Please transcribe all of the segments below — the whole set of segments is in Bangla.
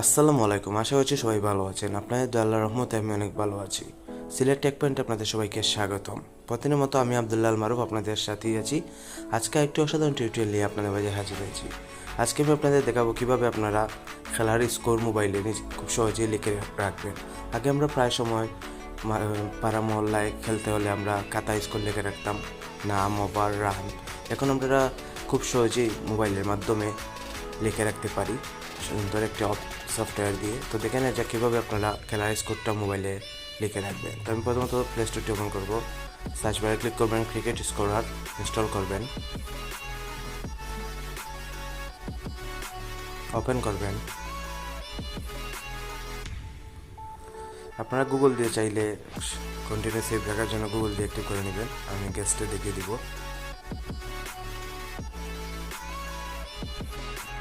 আসসালামু আলাইকুম, আশা করছি সবাই ভালো আছেন। আপনাদের দু রহমতে আমি অনেক ভালো আছি। সিলেট টেক পয়েন্টে আপনাদের সবাইকে স্বাগতম। প্রতিদিনের মতো আমি আবদুল্লাহ মারুফ আপনাদের সাথেই আছি। আজকে একটি অসাধারণ টিউটোরিয়াল নিয়ে আপনাদের মাঝে হাজির হয়েছি। আজকে আমি আপনাদের দেখাবো কীভাবে আপনারা খেলার স্কোর মোবাইলে খুব সহজেই লিখে রাখবেন। আগে আমরা প্রায় সময় পাড়া মহল্লায় খেলতে হলে আমরা কাতা স্কোর লিখে রাখতাম। নাম, ওভার রান এখন আমরা খুব সহজেই মোবাইলের মাধ্যমে লিখে রাখতে পারি। সুন্দর একটি সফটওয়্যার দিয়ে। তো দেখে নেওয়া যাক কীভাবে আপনারা খেলার স্কোরটা মোবাইলে লিখে রাখবেন। তো আমি প্রথমত প্লে স্টোরটি ওপেন করব। সার্চ বারে ক্লিক করবেন ক্রিকেট স্কোরার ইনস্টল করবেন। ওপেন করবেন। আপনারা গুগল দিয়ে চাইলে কন্টিনিউ সেভ রাখার জন্য গুগল দিয়ে একটু করে নেবেন। আমি গেস্টে দেখিয়ে দিব।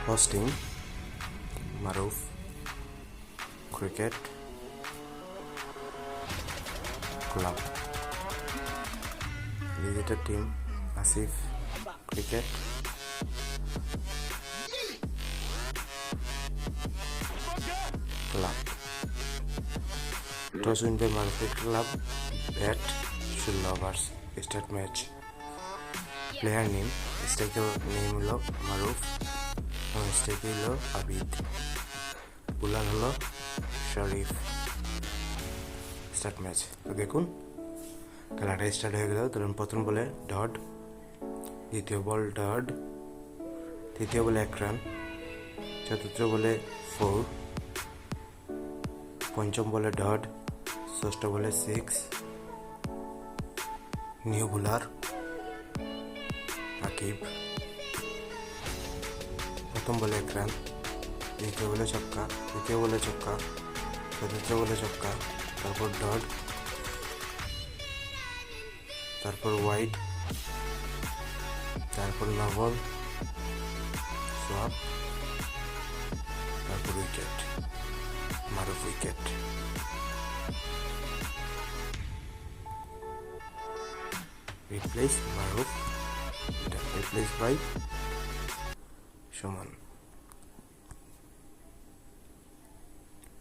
Hosting Maruf cricket club visitor team Asif cricket club toss win by মারুফের club bat ষোলো overs start match player name striker name হলো মারুফ স্ট্রাইকার হলো আবিদ। বোলার হলো শরীফ। Start match. তো দেখুন, খেলাটা স্টার্ট হয়ে গেল। ধরুন প্রথম বলে ডট, দ্বিতীয় বল ডট, তৃতীয় বলে এক রান, চতুর্থ বলে ফোর, পঞ্চম বলে ডট, ষষ্ঠ বলে সিক্স, নিউ বোলার আকিব প্রথম বলে এক দ্বিতীয় বলে ছক্কা, তৃতীয় বলে ছক্কা, চতুর্থ বলে ছক্কা, তারপর ডট, তারপর হোয়াইট তারপর নভল সোয়াপ তারপর wicket, Maruf wicket. Replace Maruf, এটা রিপ্লেস বাই সমান।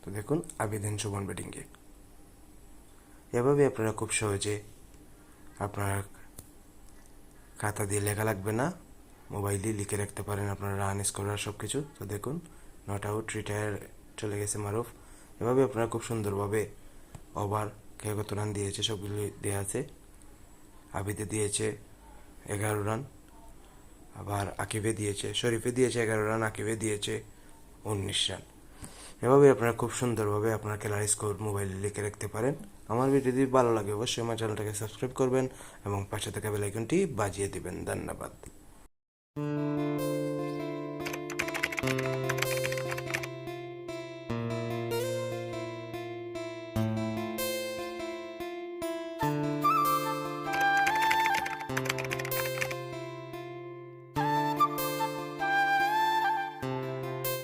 তো দেখুন আবেদন সমান ব্যাটিংকে এভাবে আপনারা খুব সহজে আপনার খাতা দিয়ে লেখা লাগবে না মোবাইলেই লিখে রাখতে পারেন আপনার রান স্কোরার সব কিছু তো দেখুন নট আউট রিটায়ার চলে গেছে মারুফ। এভাবে আপনারা খুব সুন্দরভাবে ওভার কে কত রান দিয়েছে, সবগুলো দেওয়া আছে। আবিদে দিয়েছে এগারো রান আবার আকিবে দিয়েছে, শরীফে দিয়েছে এগারো রান আকিবে দিয়েছে উনিশ রান এভাবে আপনারা খুব সুন্দরভাবে আপনার খেলার স্কোর মোবাইলে লিখে রাখতে পারেন। আমার ভিডিও যদি ভালো লাগে অবশ্যই আমার চ্যানেলটাকে সাবস্ক্রাইব করবেন এবং পাশে থাকা বেলাইকনটি বাজিয়ে দিবেন। ধন্যবাদ।